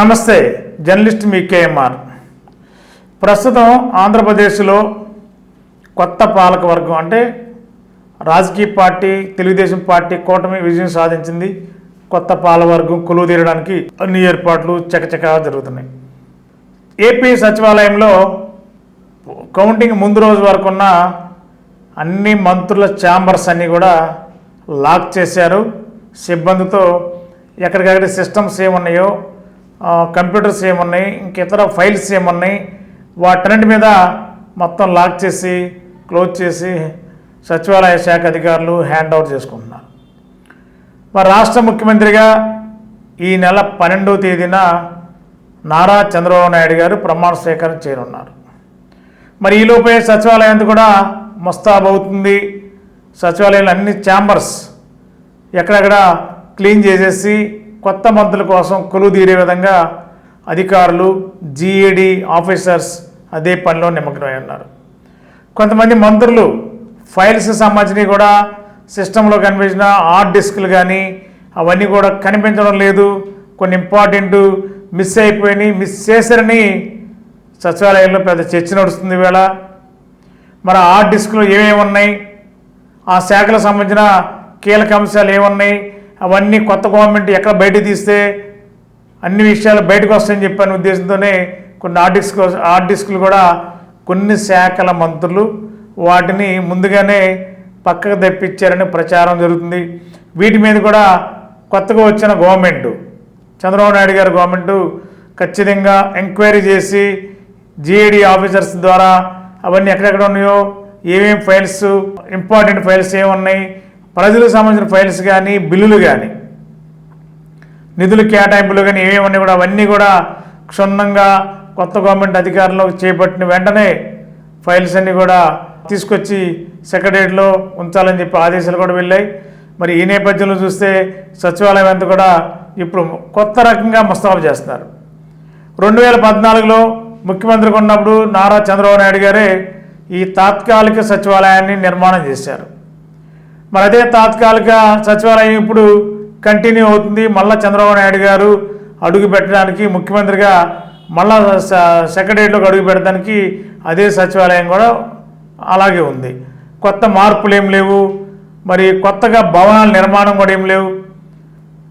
నమస్తే జర్నలిస్ట్ మీ కేఎంఆర్. ప్రస్తుతం ఆంధ్రప్రదేశ్లో కొత్త పాలకవర్గం అంటే రాజకీయ పార్టీ తెలుగుదేశం పార్టీ కూటమి విజయం సాధించింది. కొత్త పాలవర్గం కొలువు తీరడానికి అన్ని ఏర్పాట్లు చకచకా జరుగుతున్నాయి. ఏపీ సచివాలయంలో కౌంటింగ్ ముందు రోజు వరకు ఉన్న అన్ని మంత్రుల ఛాంబర్స్ అన్నీ కూడా లాక్ చేశారు. సిబ్బందితో ఎక్కడికక్కడ సిస్టమ్స్ ఏమున్నాయో కంప్యూటర్స్ ఏమున్నాయి ఇంక ఇతర ఫైల్స్ ఏమున్నాయి వాటన్నిటి మీద మొత్తం లాక్ చేసి క్లోజ్ చేసి సచివాలయ శాఖ అధికారులు హ్యాండ్ ఓవర్ చేసుకుంటున్నారు. మరి రాష్ట్ర ముఖ్యమంత్రిగా ఈ నెల పన్నెండవ తేదీన నారా చంద్రబాబు నాయుడు గారు ప్రమాణ స్వీకారం చేయనున్నారు. మరి ఈలోపే సచివాలయం కూడా ముస్తాబ్ అవుతుంది. సచివాలయంలో అన్ని ఛాంబర్స్ ఎక్కడెక్కడ క్లీన్ చేసేసి కొత్త మంత్రుల కోసం కొలువు తీరే విధంగా అధికారులు జీఏడి ఆఫీసర్స్ అదే పనిలో నిమగ్నమై ఉన్నారు. కొంతమంది మంత్రులు ఫైల్స్ సంబంధించినవి కూడా సిస్టంలో కనిపించిన హార్డ్ డిస్క్లు కానీ అవన్నీ కూడా కనిపించడం లేదు. కొన్ని ఇంపార్టెంట్ మిస్ అయిపోయినాయి మిస్ చేశారని సచివాలయంలో పెద్ద చర్చ నడుస్తుంది వేళ మరి ఆ హార్డ్ డిస్క్లో ఏమేమి ఉన్నాయి? ఆ శాఖలకు సంబంధించిన కీలక అంశాలు ఏమున్నాయి అవన్నీ కొత్త గవర్నమెంట్ ఎక్కడ బయట తీస్తే అన్ని విషయాలు బయటకు వస్తాయని చెప్పిన ఉద్దేశంతోనే కొన్ని హార్డ్ ఆర్టిస్కులు కూడా కొన్ని శాఖల మంత్రులు వాటిని ముందుగానే పక్కకు తెప్పించారని ప్రచారం జరుగుతుంది. వీటి మీద కూడా కొత్తగా వచ్చిన గవర్నమెంట్ చంద్రబాబు నాయుడు గారి గవర్నమెంట్ ఖచ్చితంగా ఎంక్వైరీ చేసి జిఏడి ఆఫీసర్స్ ద్వారా అవన్నీ ఎక్కడెక్కడ ఉన్నాయో ఏమేమి ఫైల్స్ ఇంపార్టెంట్ ఫైల్స్ ఏమున్నాయి ప్రజలకు సంబంధించిన ఫైల్స్ కానీ బిల్లులు కానీ నిధులు కేటాయింపులు కానీ ఏమేమి ఉన్నాయి కూడా అవన్నీ కూడా క్షుణ్ణంగా కొత్త గవర్నమెంట్ అధికారంలో చేపట్టిన వెంటనే ఫైల్స్ అన్నీ కూడా తీసుకొచ్చి సెక్రటరియట్లో ఉంచాలని చెప్పి ఆదేశాలు కూడా వెళ్ళాయి. మరి ఈ నేపథ్యంలో చూస్తే సచివాలయం అంతా కూడా ఇప్పుడు కొత్త రకంగా ముస్తాబు చేస్తున్నారు. రెండు వేల పద్నాలుగులో ముఖ్యమంత్రిగా ఉన్నప్పుడు నారా చంద్రబాబు నాయుడు గారే ఈ తాత్కాలిక సచివాలయాన్ని నిర్మాణం చేశారు. మరి అదే తాత్కాలిక సచివాలయం ఇప్పుడు కంటిన్యూ అవుతుంది. మళ్ళా చంద్రబాబు నాయుడు గారు అడుగు పెట్టడానికి ముఖ్యమంత్రిగా మళ్ళా స- సెక్రటరియట్లోకి అడుగు పెట్టడానికి అదే సచివాలయం కూడా అలాగే ఉంది. కొత్త మార్పులు ఏం లేవు. మరి కొత్తగా భవనాల నిర్మాణం కూడా ఏం లేవు.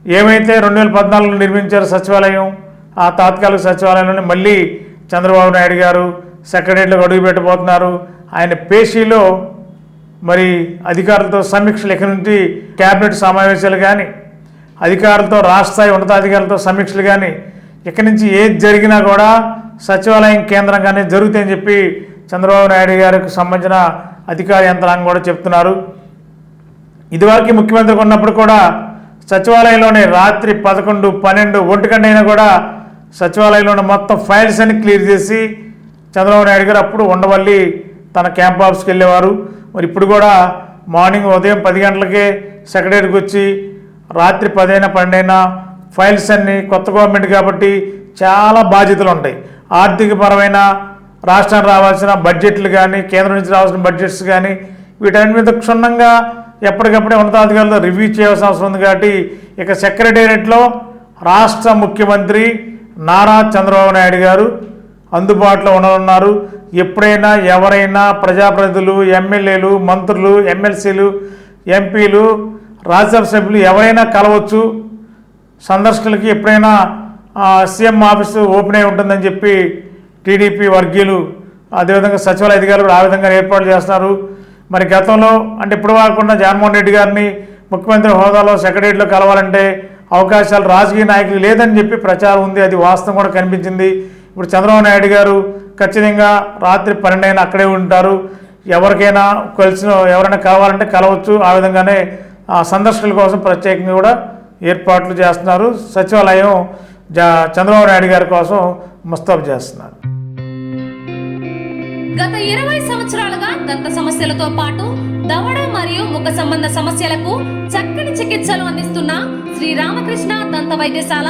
ఏమైతే రెండు వేల పద్నాలుగులో నిర్మించారు సచివాలయం ఆ తాత్కాలిక సచివాలయంలోనే మళ్ళీ చంద్రబాబు నాయుడు గారు సెక్రటరీలోకి అడుగు పెట్టబోతున్నారు. ఆయన పేషీలో మరి అధికారులతో సమీక్షలు ఇక్కడి నుంచి క్యాబినెట్ సమావేశాలు కానీ అధికారులతో రాష్ట్ర స్థాయి ఉన్నతాధికారులతో సమీక్షలు కానీ ఇక్కడి నుంచి ఏది జరిగినా కూడా సచివాలయం కేంద్రంగానే జరుగుతాయని చెప్పి చంద్రబాబు నాయుడు గారికి సంబంధించిన అధికార యంత్రాంగం కూడా చెప్తున్నారు. ఇదివరకు ముఖ్యమంత్రి ఉన్నప్పుడు కూడా సచివాలయంలోనే రాత్రి పదకొండు పన్నెండు ఒంటి గంట అయినా కూడా సచివాలయంలోని మొత్తం ఫైల్స్ అన్ని క్లియర్ చేసి చంద్రబాబు నాయుడు గారు అప్పుడు ఉండవల్లి తన క్యాంప్ ఆఫీస్కి వెళ్ళేవారు. మరి ఇప్పుడు కూడా మార్నింగ్ ఉదయం పది గంటలకే సెక్రటరీకి వచ్చి రాత్రి పదైనా పన్నెండైనా ఫైల్స్ అన్ని కొత్త గవర్నమెంట్ కాబట్టి చాలా బాధ్యతలు ఉంటాయి. ఆర్థికపరమైన రాష్ట్రానికి రావాల్సిన బడ్జెట్లు కానీ కేంద్రం నుంచి రావాల్సిన బడ్జెట్స్ కానీ వీటన్నిటి మీద క్షుణ్ణంగా ఎప్పటికప్పుడే ఉన్నతాధికారులతో రివ్యూ చేయాల్సిన అవసరం ఉంది కాబట్టి ఇక సెక్రటేరియట్లో రాష్ట్ర ముఖ్యమంత్రి నారా చంద్రబాబు నాయుడు గారు అందుబాటులో ఉండనున్నారు. ఎప్పుడైనా ఎవరైనా ప్రజాప్రతినిధులు ఎమ్మెల్యేలు మంత్రులు ఎమ్మెల్సీలు ఎంపీలు రాజ్యసభ సభ్యులు ఎవరైనా కలవచ్చు. సందర్శకులకి ఎప్పుడైనా సీఎం ఆఫీసు ఓపెన్ అయి ఉంటుందని చెప్పి టీడీపీ వర్గీయులు అదేవిధంగా సచివాలయ అధికారులు ఆ విధంగా ఏర్పాటు చేస్తున్నారు. మరి గతంలో అంటే ఇప్పుడు కాకుండా జగన్మోహన్ రెడ్డి గారిని ముఖ్యమంత్రి హోదాలో సెక్రటరీలో కలవాలంటే అవకాశాలు రాజకీయ నాయకులు లేదని చెప్పి ప్రచారం ఉంది. అది వాస్తవం కూడా కనిపించింది. ఇప్పుడు చంద్రబాబు నాయుడు గారు ఖచ్చితంగా రాత్రి పన్నెండైనా అక్కడే ఉంటారు. ఎవరికైనా కలిసిన ఎవరైనా కావాలంటే కలవచ్చు. ఆ విధంగానే ఆ సందర్శకుల కోసం ప్రత్యేకంగా కూడా ఏర్పాట్లు చేస్తున్నారు. సచివాలయం జా చంద్రబాబు నాయుడు గారి కోసం ముస్తాబు చేస్తున్నారు. గత ఇరవై సంవత్సరాలుగా దంత సమస్యలతో పాటు దవడ మరియు ముఖ సంబంధ సమస్యలకు చక్కని చికిత్సలు అందిస్తున్న శ్రీ రామకృష్ణ దంత వైద్యశాల